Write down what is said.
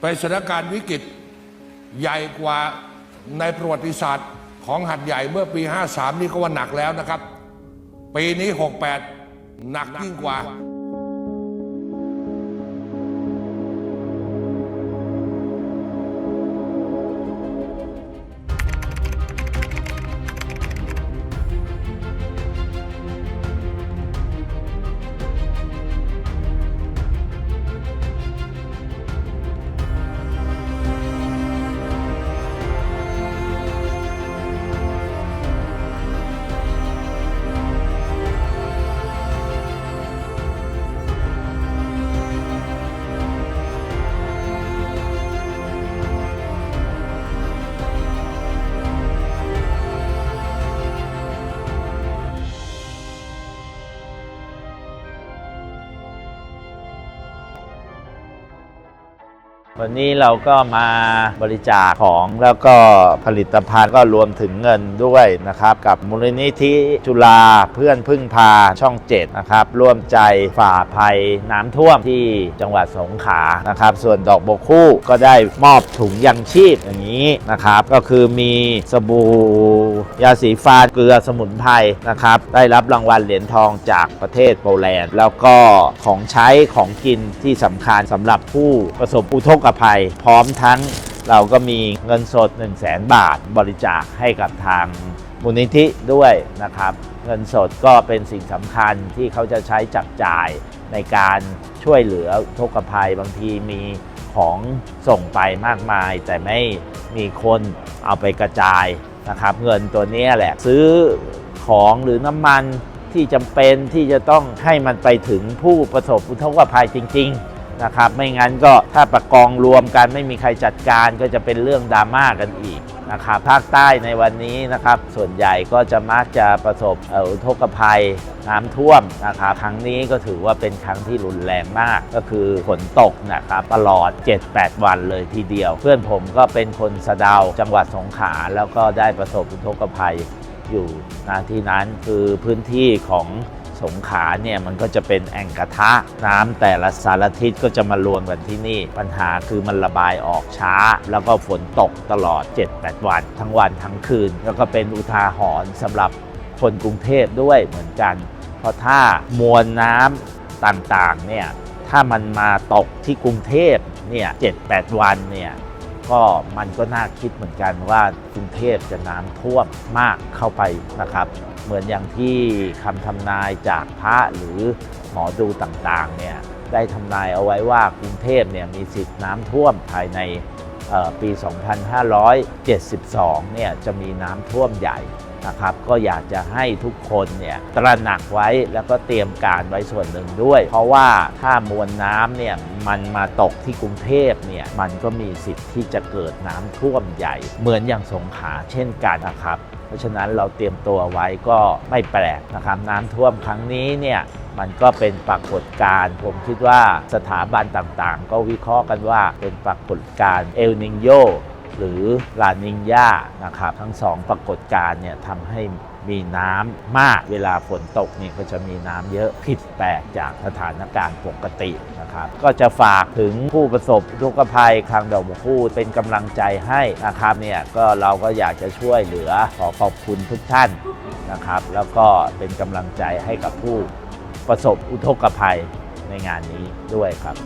เป็นสถานการณ์วิกฤตใหญ่กว่าในประวัติศาสตร์ของหัดใหญ่เมื่อปี 53 นี่ก็ว่าหนักแล้วนะครับ ปีนี้ 68 หนักยิ่งกว่า วันนี้เราก็มาบริจาคของแล้วก็ผลิตภัณฑ์ก็รวมถึงเงินด้วยนะครับ กับมูลนิธิจุฬาเพื่อนพึ่งพาช่องเจ็ดนะครับ ร่วมใจฝ่าภัยน้ำท่วมที่จังหวัดสงขลานะครับ ส่วนดอกบกคู่ก็ได้มอบถุงยังชีพอย่างนี้นะครับ ก็คือมีสบู่ยาสีฟันเกลือสมุนไพรนะครับ ได้รับรางวัลเหรียญทองจากประเทศโปแลนด์ แล้วก็ของใช้ของกินที่สำคัญสำหรับผู้ประสบอุทกภัย พร้อมทั้งเราก็มีเงินสด 1 0 0 0 0แบาทบริจาคให้กับทางมูลนิธิด้วยนะครับ เงินสดก็เป็นสิ่งสำคัญที่เขาจะใช้จับจ่ายในการช่วยเหลืออุกภัยบางทีมีของส่งไปมากมาย แต่ไม่มีคนเอาไปกระจายนะครับ เงินตัวนี้แหละซื้อของหรือน้ำมันที่จำเป็นที่จะต้องให้มันไปถึงผู้ประสบอุทกภัยจริง ๆ นะครับ ไม่งั้นก็ถ้าประกองรวมกันไม่มีใครจัดการก็จะเป็นเรื่องดราม่ากันอีกนะครับภาคใต้ในวันนี้นะครับ ส่วนใหญ่ก็จะมักจะประสบอุทกภัยน้ำท่วมนะครับครั้งนี้ก็ถือว่าเป็นครั้งที่รุนแรงมาก ก็คือฝนตกนะครับตลอด 7-8 วันเลยทีเดียว เพื่อนผมก็เป็นคนสะดาวจังหวัดสงขลาแล้วก็ได้ประสบอุทกภัยอยู่นะที่นั้นคือพื้นที่ของ สงขาเนี่ยมันก็จะเป็นแอ่งกระทะ น้ำแต่ละสารทิศก็จะมารวมกันที่นี่ ปัญหาคือมันระบายออกช้า แล้วก็ฝนตกตลอด 7-8 วัน ทั้งวันทั้งคืน แล้วก็เป็นอุทาหรณ์สำหรับคนกรุงเทพด้วยเหมือนกัน เพราะถ้ามวลน้ำต่างๆเนี่ยถ้ามันมาตกที่กรุงเทพเนี่ย7-8วันเนี่ย ก็มันก็น่าคิดเหมือนกันว่ากรุงเทพจะน้ำท่วมมากเข้าไปนะครับ เหมือนอย่างที่คำทำนายจากพระหรือหมอดูต่างๆเนี่ยได้ทำนายเอาไว้ว่ากรุงเทพเนี่ยมีสิทธิ์น้ำท่วมภายในปี 2572 เนี่ยจะมีน้ำท่วมใหญ่ นะครับ ก็อยากจะให้ทุกคนเนี่ยตระหนักไว้แล้วก็เตรียมการไว้ส่วนหนึ่งด้วย เพราะว่าถ้ามวลน้ำเนี่ยมันมาตกที่กรุงเทพเนี่ยมันก็มีสิทธิ์ที่จะเกิดน้ำท่วมใหญ่ เหมือนอย่างสงขลาเช่นกันนะครับเพราะฉะนั้นเราเตรียมตัวไว้ก็ไม่แปลกนะครับ น้ำท่วมครั้งนี้เนี่ยมันก็เป็นปรากฏการณ์ ผมคิดว่าสถาบันต่างๆ ก็วิเคราะห์กันว่าเป็นปรากฏการณ์เอลนิงโย หรือลานิงยานะครับทั้งสองปรากฏการณ์เนี่ยทำให้มีน้ำมากเวลาฝนตกนี่ก็จะมีน้ำเยอะผิดแปลกจากสถานการณ์ปกตินะครับ ก็จะฝากถึงผู้ประสบอุทกภัยคลังดอกบัวคู่เป็นกำลังใจให้นะครับเนี่ยก็เราก็อยากจะช่วยเหลือขอขอบคุณทุกท่านนะครับ แล้วก็เป็นกำลังใจให้กับผู้ประสบอุทกภัยในงานนี้ด้วยครับ